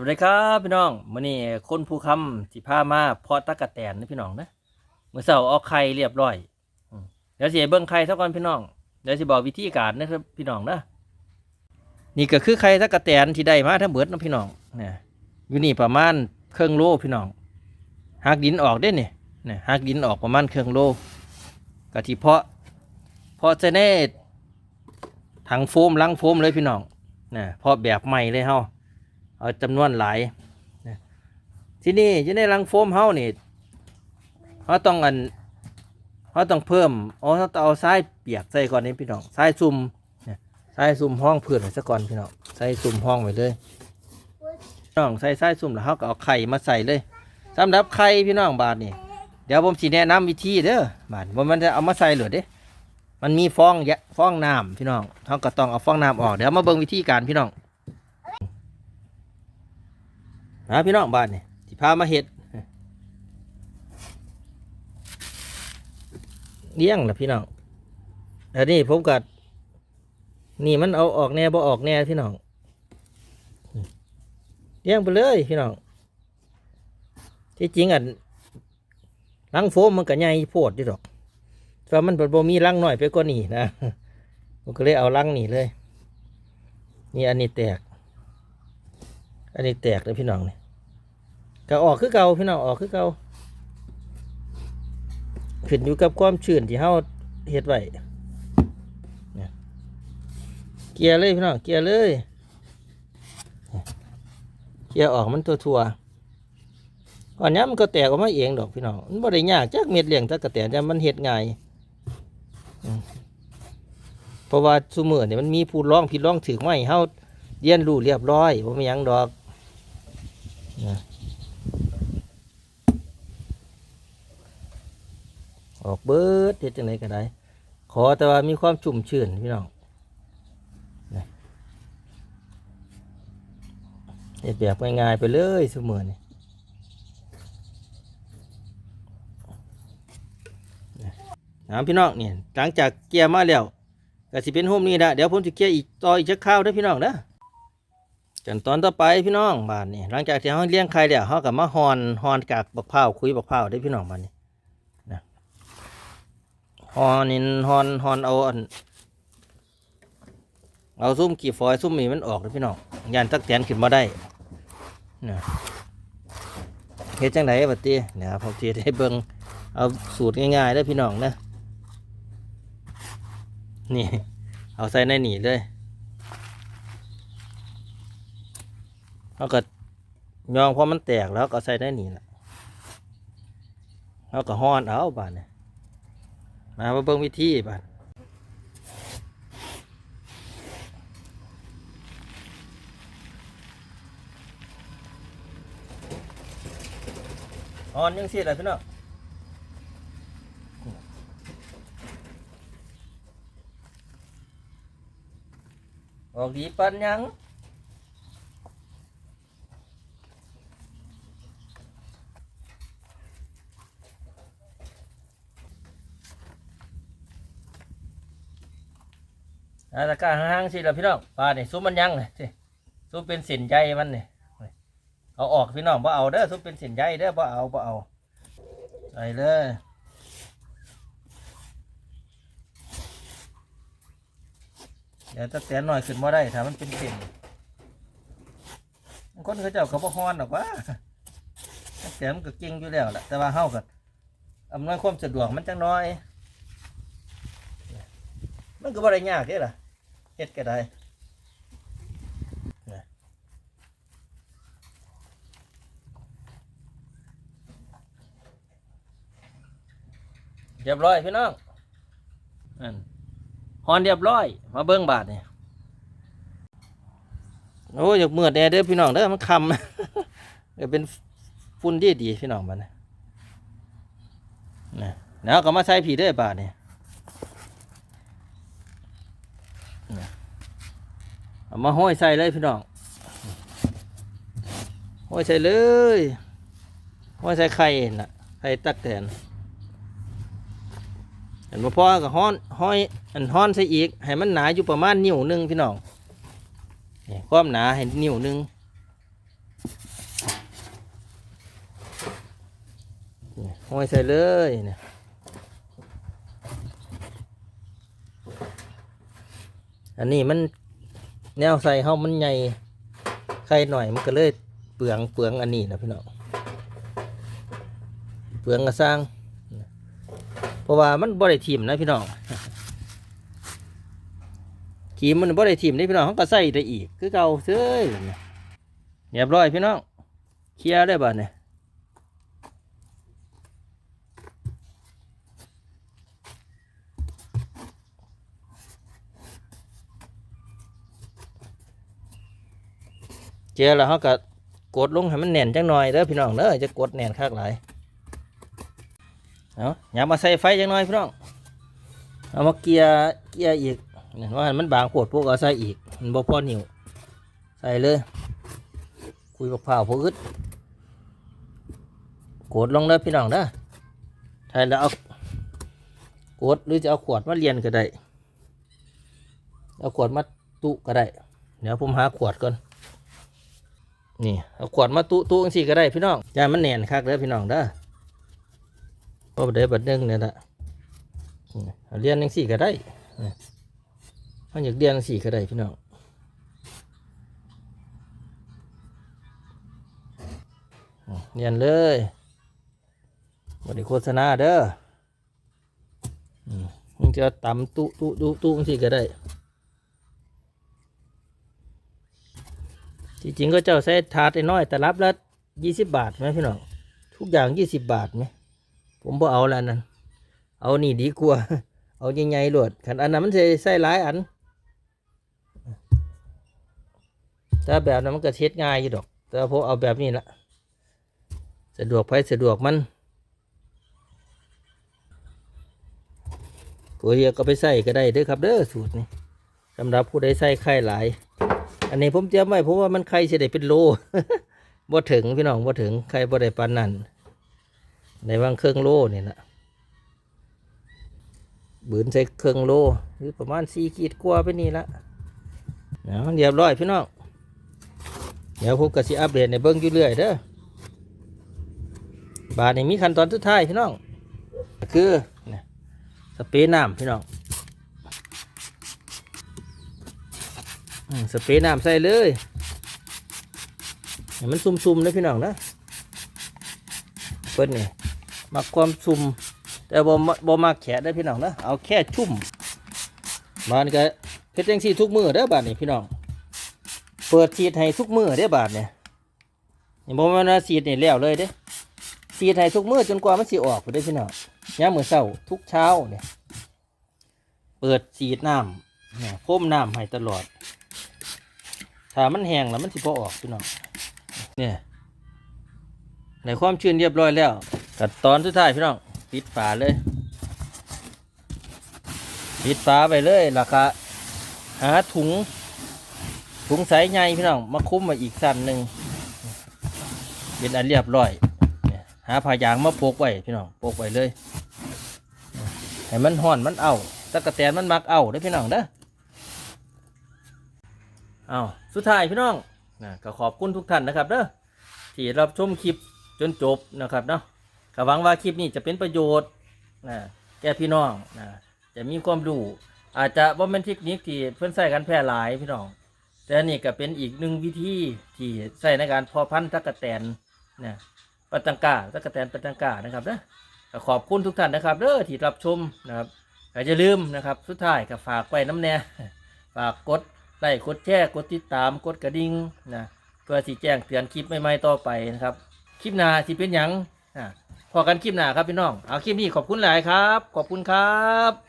วัสดีครับพี่น้องมื้อนี้คนภูคำสิพามาเพาะตะกะแตนนะพี่น้องนะมื้อเช้าเอาไข่เรียบร้อยเดี๋ยวสิให้เบิ่งไข่เท่าก่อนพี่น้องเดี๋ยวสิบอกวิธีการนะครับพี่น้องนะนี่ก็คือไข่ตะกะแตนที่ได้มาทั้งเบิดนะพี่น้องเนี่ยอยู่นี่ประมาณเครึ่องโลพี่น้องหักดินออกเด้เนี่ยเนี่ยหักดินออกประมาณเครึ่องโลกะที่เพาะเพาะจะแน่ถังโฟมลังโฟมเลยพี่น้องเนี่ยเพาะแบบใหม่เลยเฮา เอาจำนวนหลายที่นี่อยู่ในรังโฟมเฮานี่เขาต้องอันเขาต้องเพิ่มอ๋อเขาต้องเอาทรายเปียกใส่ก่อนนี่พี่น้องทรายซุ่มทรายซุ่มห้องเพื่อนไว้ซะก่อนพี่น้องใส่ซุ่มห้องไว้เลยพี่น้องใส่ทรายซุ่มแล้วเขาก็เอาไข่มาใส่เลยสำหรับไข่พี่น้องบาทนี่เดี๋ยวผมสิแนะนำวิธีเด้อบาทว่ามันจะเอามาใส่เหรือเด้ มันมีฟองแยะฟองน้ำพี่น้องเขาก็ต้องเอาฟองน้ำออกเดี๋ยวมาเบิ่งวิธีการพี่น้อง นะพี่น้องบ้านนี่ที่พามาเห็ดเลี้ยงนะพี่น้องอันนี้ผมกัดนี่มันเอาออกแน่บ่ออกแน่พี่น้องเลี้ยงไปเลยพี่น้องที่จริงอันลังโฟมมันก็ใหญ่โพดดิดอกแต่มันบ่มีลังหน่อยไปกว่านี่นะผมก็เลยเอาลังนี่เลย นี่อันนี้แตก อันนี้แตกเลยพี่น้องนี่ก็ออกคือเก่าพี่น้องออกคือเก่าขึ้นอยู่กับความชื้นที่เฮาเฮ็ดไว้เนี่ยเกียร์เลยพี่น้องเกียร์เลยเกียร์ออกมันตัวทัวก่อนนี้มันก็แตกออกมาเองดอกพี่น้องมันบ่ได้ยากจักเม็ดเลี้ยงตะกะแตนแต่มันเฮ็ดง่ายเพราะว่าซุมื้อนี่มันมีผู้ร้องผิดร้องถือไม้เฮาเรียนรู้เรียบร้อยบ่มีหยังดอก ออกเบิดเฮ็ดจังไดก็ได้ ขอแต่ว่ามีความชุ่มชื่นพี่น้องนะเฮ็ดแบบง่ายๆไปเลยเสมอนี่นะนะพี่น้องเนี่ยหลังจากเกียร์มาแล้วก็สิเป็นโฮมนี่ละเดี๋ยวผมจะเกียร์อีกต่ออีกจักข้าวเด้พี่น้องนะ ขั้นตอนต่อไปพี่น้องบานนี่หลังจากที่เขาเลี้ยงไข่แล้วเขาก็มาฮอนฮอนกากบักพร้าคุยบักพร้าได้พี่น้องบานนี้ฮอนนินฮอนฮอนเอาอันเอาซุ่มกี่ฟอยซุ่มนี่มันออกเลยพี่น้องยันตักแตนขึ้นมาได้นะเฮ็ดจังไดบัดนี้เนี่ยผมจะให้เบิ่งเอาสูตรง่ายๆเด้พี่น้องนะนี่ เอาใส่ในหนีเลย เอาก็ยองพอมันแตกแล้วก็ใส่ในนี่แหละแล้วก็ฮ้อนเอาบาดเนี่ยมามาเบิ่งวิธีบ้านอ่อนยังเสิล่ะไรพี่น้องออกดีปันยัง อาตะกร้าห่างๆสิล่ะพี่น้องปลาเนี่ยซุปมันยังเลยสิซุปเป็นสินใยมันเนี่ยเอาออกพี่น้องบ่เอาเด้อซุปเป็นสินใยเด้อบ่เอาบ่เอาใส่เลยเดี๋ยวตะแตนหน่อยขึ้นมาได้ถ้ามันเป็นสินคนเขาเจ้าเขาบ่ฮ้อนหรอกว่าตะแตนมันก็เก่งอยู่แล้วแหละแต่ว่าเฮาก็อำนวยความสะดวกมันจังน้อย มันก็บ่ได้ยากเด้ล่ะเฮ็ดก็ได้เรียบร้อยพี่น้องนั่นฮอนเรียบร้อย มาเบิ้งบาทเนี่ยโอ้ยอยากเมื่อแน่เด้อพี่น้องเด้อมันคำเดี๋ยวเป็นฝุ่นดีดีพี่น้องบ้านนะนะแล้วก็มาใส่ผีเด้อบาทเนี่ย เอามาห้อยใส่เลยพี่น้องห้อยใส่เลยห้อยใส่ไข่น่ะไข่ตักแตนเห็นบ่พอกับห้อนห้อยอันห้อนใส่อีก ให้มันหนาอยู่ประมาณนิ้วหนึงพี่น้องนี่ความหนาให้นิ้วหนึงห้อยใส่เลยเนี่ยอันนี้มัน แนวใส่เฮามันใหญ่ไข่หน่อยมันก็เลยเปลืองเปลืองอันนี้นะพี่น้องเปลืองกระสร้างเพราะว่ามันบ่ได้ทิมนะพี่น้องขีมมันบ่ได้ทิมได้พี่น้องเขาก็ใส่ได้อีก คือเก่าเซ้ยเรียบร้อยพี่น้องเคลียร์ได้บ่เนี่ย เจอแล้วเขาก็กดลงให้มันแน่นจังหน่อยเด้อพี่น้องเด้อจะกดแน่นคักหลายเอาอย่ามาใส่ไฟจังหน่อยพี่น้องเอามาเกียร์เกียร์อีกเห็นว่ามันบางปวดพวกเอาใส่อีกมันบ่พอนิ้วใส่เลยคุยกับผ่าวพวกอึดกดลงเด้อพี่น้องเด้อใช่แล้วเอากดหรือจะเอาขวดมาเรียนก็ได้เอาขวดมาตุก็ได้ เดี๋ยวผมหาขวดก่อน นี่เอาขวดมาตุตุจังสี่ก็ได้พี่น้องอย่ามันแน่นคักเด้อพี่น้องเด้อเพราะเดี๋ยวบัดนึงเนี่ยละเรียนจังสี่ก็ได้นี่มันอยากเรียนจังสี่ก็ได้พี่น้องเรียนเลยบริโฆษณาเด้อมมันจะตำตุตุตุตุจังสี่ก็ได้ จริงๆก็เจ้าใช้ถาดน้อยแต่รับละยี่สิบบาทไหมพี่น้องทุกอย่างยี่สิบบาทไหมผมบ่เอาแล้วนั่นเอานี่ดีกว่าเอาใหญ่ๆหลวดขันอันนั้นมันใส่ใส่หลายอันแต่แบบนั้นมันก็เช็ดง่ายอยู่ดอก แต่พอเอาแบบนี้ละสะดวกไปสะดวกมันผู้เฮียก็ไปใส่ก็ได้เด้อครับเด้อสูตรนี้สำหรับผู้ใดใส่ไข่หลาย อันนี้ผมเตรียมไว้เพราะว่ามันไข่เสได็เป็นโลบ่ถึงพี่น้องบ่ถึงไข่บ่ได้ปานนั้นในวางเครื่องโลนี่นะบืนใส่เครื่องโลหรือประมาณสี่ขีดกว่าไปนี่ละเนาะเรียบร้อยพี่น้องเดี๋ยวผมก็สิอัปเดตในเบิ้งอยู่เรื่อยเด้อบาทนี้มีขั้นตอนสุดท้ายพี่น้อง คือสเปรย์น้ำพี่น้อง สเปรย์น้ำใส่เลยมันซุ่มๆนะพี่น้องนะเปิ้นนี่มักความซุ่มแต่บ่มบ่มักแขะได้พี่น้องนะเอาแค่ชุ่มบานก็เพชรจังซีทุกมือเด้อบาดนี่พี่น้องเปิดฉีดให้ทุกมือเด้อบาดเนี่ยนี่บ่แม่นว่าฉีดนี่แล้วเลยเด้ฉีดให้ทุกมือจนกว่ามันสิออกพุ่นเด้พี่น้องยามมื้อเช้าทุกเช้าเนี่ยเปิดฉีดน้ำเนี่ยพ่มน้ำให้ตลอด ถ้ามันแห้งแล้วมันสิพอออกพี่น้องเนี่ยในความชื้นเรียบร้อยแล้วกัดตอนสุดท้ายพี่น้องปิดฝาเลยปิดฝาไปเลยแล้วก็หาถุงถุงใสใหญ่พี่น้องมาคุ้มมาอีกสั้นหนึ่งเป็นอันเรียบร้อยเนี่ยหาผ้ายางมาโปกไว้พี่น้องโปกไว้เลยให้มันห่อนมันเอาตะกะแตนมันมักเอาได้อพี่น้องเด้อเอา สุดท้ายพี่น้องนะก็ขอบคุณทุกท่านนะครับเด้อที่รับชมคลิปจนจบนะครับเนาะก็หวังว่าคลิปนี้จะเป็นประโยชน์นะแก่พี่น้องนะจะมีความรู้อาจจะว่าเป็นเทคนิคที่เพื่อนใส่กันแพร่หลายพี่น้อง แต่นี่ก็เป็นอีกหนึ่งวิธีที่ใส่ในการพอพันธุ์ตะกะแตนนะปัตังกาตะกะแตนปัตังกานะครับเด้อก็ขอบคุณทุกท่านนะครับเด้อที่รับชมนะครับอย่าลืมนะครับ สุดท้ายก็ฝากไว้น้ำแน่ฝากกด ไลค์กดแชร์กดติดตามกดกระดิ่งนะเพื่อสีแจ้งเตือนคลิปใหม่ๆต่อไปนะครับ คลิปหน้าสิเป็นหยังอะพอกันคลิปหน้าครับพี่น้อง เอาคลิปนี้ขอบคุณหลายครับ ขอบคุณครับ